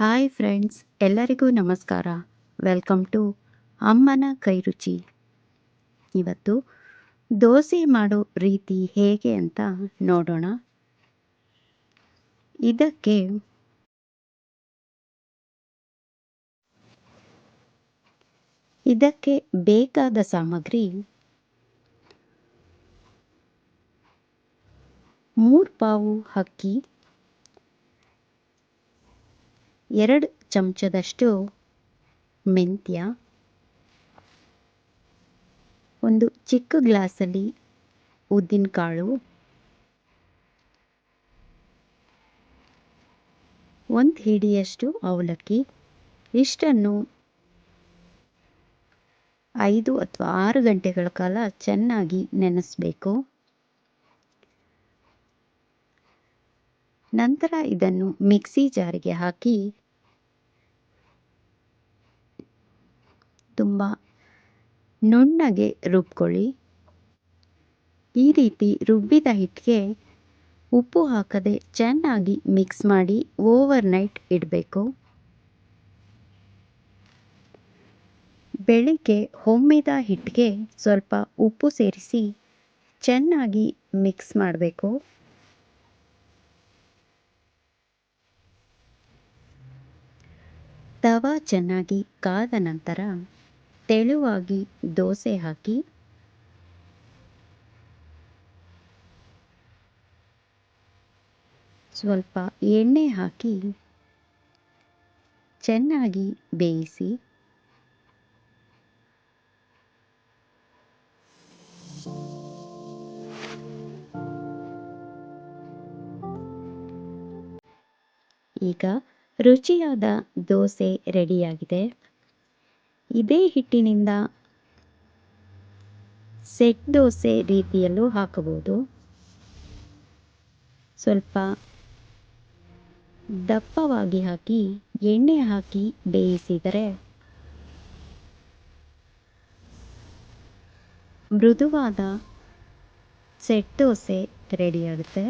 Hi friends, ಎಲ್ಲರಿಗೂ ನಮಸ್ಕಾರ. Welcome to ಅಮ್ಮನ ಕೈರುಚಿ ಇವತ್ತು ದೋಸೆ ಮಾಡೋ ರೀತಿ ಹೇಗೆ ಅಂತ ನೋಡೋಣ. ಇದಕ್ಕೆ ಇದಕ್ಕೆ ಬೇಕಾದ ಸಾಮಗ್ರಿ ಮೂರು ಪಾವು ಅಕ್ಕಿ ಎರಡು ಚಮಚದಷ್ಟು ಮೆಂತ್ಯ, ಒಂದು ಚಿಕ್ಕ ಗ್ಲಾಸಲ್ಲಿ ಉದ್ದಿನಕಾಳು, ಒಂದು ಹಿಡಿಯಷ್ಟು ಅವಲಕ್ಕಿ, ಇಷ್ಟನ್ನು ಐದು ಅಥವಾ ಆರು ಗಂಟೆಗಳ ಕಾಲ ಚೆನ್ನಾಗಿ ನೆನೆಸಬೇಕು. ನಂತರ ಇದನ್ನು ಮಿಕ್ಸಿ ಜಾರಿಗೆ ಹಾಕಿ ತುಂಬ ನುಣ್ಣಗೆ ರುಬ್ಕೊಳ್ಳಿ. ಈ ರೀತಿ ರುಬ್ಬಿದ ಹಿಟ್ಟಿಗೆ ಉಪ್ಪು ಹಾಕದೆ ಚೆನ್ನಾಗಿ ಮಿಕ್ಸ್ ಮಾಡಿ ಓವರ್ ನೈಟ್ ಇಡಬೇಕು. ಬೆಳಿಗ್ಗೆ ಹೊಮ್ಮಿದ ಹಿಟ್ಟಿಗೆ ಸ್ವಲ್ಪ ಉಪ್ಪು ಸೇರಿಸಿ ಚೆನ್ನಾಗಿ ಮಿಕ್ಸ್ ಮಾಡಬೇಕು. ತವಾ ಚೆನ್ನಾಗಿ ಕಾದ ನಂತರ ತೆಳುವಾಗಿ ದೋಸೆ ಹಾಕಿ. ಸ್ವಲ್ಪ ಎಣ್ಣೆ ಹಾಕಿ. ಚೆನ್ನಾಗಿ ಬೇಯಿಸಿ. ಈಗ ರುಚಿಯಾದ ದೋಸೆ ರೆಡಿಯಾಗಿದೆ. ಇದೇ ಹಿಟ್ಟಿನಿಂದ ಸೆಟ್ ದೋಸೆ ರೀತಿಯಲ್ಲೂ ಹಾಕಬಹುದು. ಸ್ವಲ್ಪ ದಪ್ಪವಾಗಿ ಹಾಕಿ, ಎಣ್ಣೆ ಹಾಕಿ ಬೇಯಿಸಿದರೆ ಮೃದುವಾದ ಸೆಟ್ ದೋಸೆ ರೆಡಿಯಾಗುತ್ತೆ.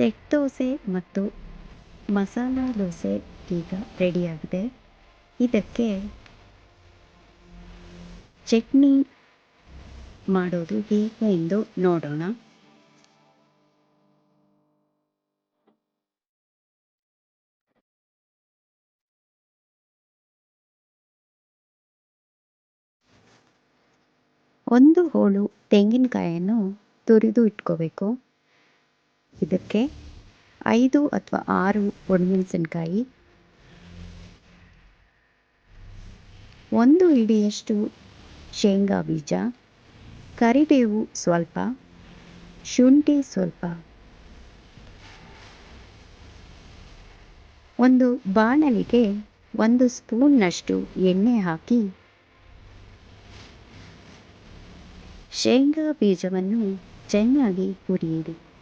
ಸೆಟ್ ದೋಸೆ ಮತ್ತು ಮಸಾಲ ದೋಸೆ ಈಗ ರೆಡಿಯಾಗಿದೆ. ಇದಕ್ಕೆ ಚಟ್ನಿ ಮಾಡೋದು ಹೇಗೆ ಎಂದು ನೋಡೋಣ. ಒಂದು ಹೋಳು ತೆಂಗಿನಕಾಯನ್ನು ತುರಿದು ಇಟ್ಕೋಬೇಕು. ಇದಕ್ಕೆ ಐದು ಅಥವಾ ಆರು ಒಣಮೆಣಸಿನ್ಕಾಯಿ ಒಂದು ಹಿಡಿಯಷ್ಟು ಶೇಂಗಾ ಬೀಜ. ಕರಿಬೇವು ಸ್ವಲ್ಪ. ಶುಂಠಿ ಸ್ವಲ್ಪ. ಒಂದು ಬಾಣಲಿಗೆ ಒಂದು ಸ್ಪೂನ್ನಷ್ಟು ಎಣ್ಣೆ ಹಾಕಿ. ಶೇಂಗಾ ಬೀಜವನ್ನು ಚೆನ್ನಾಗಿ ಹುರಿಯಿರಿ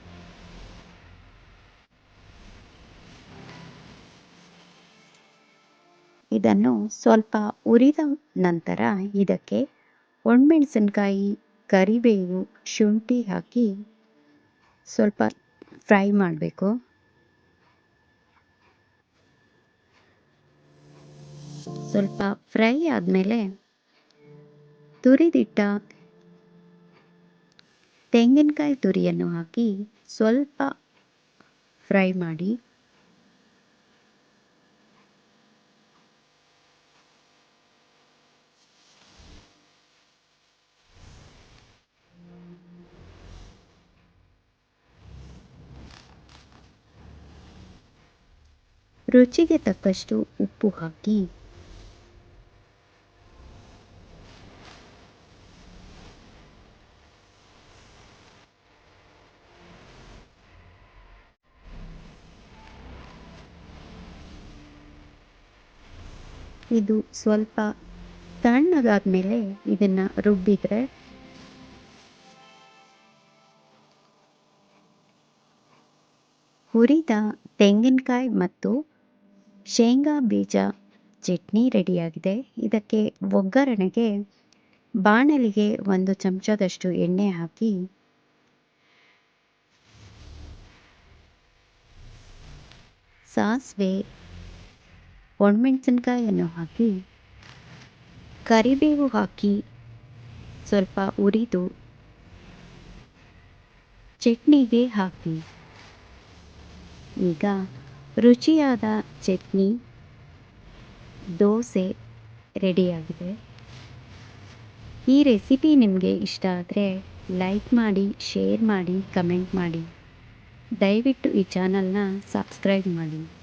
ಇದನ್ನು ಸ್ವಲ್ಪ ಉರಿದ ನಂತರ ಇದಕ್ಕೆ ಒಣಮೆಣಸಿನ್ಕಾಯಿ, ಕರಿಬೇವು, ಶುಂಠಿ ಹಾಕಿ ಸ್ವಲ್ಪ ಫ್ರೈ ಮಾಡಬೇಕು. ಸ್ವಲ್ಪ ಫ್ರೈ ಆದಮೇಲೆ ತುರಿದಿಟ್ಟ ತೆಂಗಿನಕಾಯಿ ತುರಿಯನ್ನು ಹಾಕಿ ಸ್ವಲ್ಪ ಫ್ರೈ ಮಾಡಿ ರುಚಿಗೆ ತಕ್ಕಷ್ಟು ಉಪ್ಪು ಹಾಕಿ. ಇದು ಸ್ವಲ್ಪ ತಣ್ಣಗಾದ ಮೇಲೆ ಇದನ್ನು ರುಬ್ಬಿದರೆ ಹುರಿದ ತೆಂಗಿನಕಾಯಿ ಮತ್ತು ಶೇಂಗಾ ಬೀಜ ಚಟ್ನಿ ರೆಡಿಯಾಗಿದೆ. ಇದಕ್ಕೆ ಒಗ್ಗರಣೆಗೆ ಬಾಣಲಿಗೆ ಒಂದು ಚಮಚದಷ್ಟು ಎಣ್ಣೆ ಹಾಕಿ ಸಾಸಿವೆ ಒಣಮೆಣಸಿನ್ಕಾಯನ್ನು ಹಾಕಿ, ಕರಿಬೇವು ಹಾಕಿ ಸ್ವಲ್ಪ ಉರಿದು ಚಟ್ನಿಗೆ ಹಾಕಿ. ಈಗ ರುಚಿಯಾದ ಚಟ್ನಿ, ದೋಸೆ ರೆಡಿಯಾಗಿದೆ. ಈ ರೆಸಿಪಿ ನಿಮಗೆ ಇಷ್ಟ ಆದರೆ ಲೈಕ್ ಮಾಡಿ, ಶೇರ್ ಮಾಡಿ, ಕಮೆಂಟ್ ಮಾಡಿ. ದಯವಿಟ್ಟು ಈ ಚಾನಲ್ನ ಸಬ್ಸ್ಕ್ರೈಬ್ ಮಾಡಿ.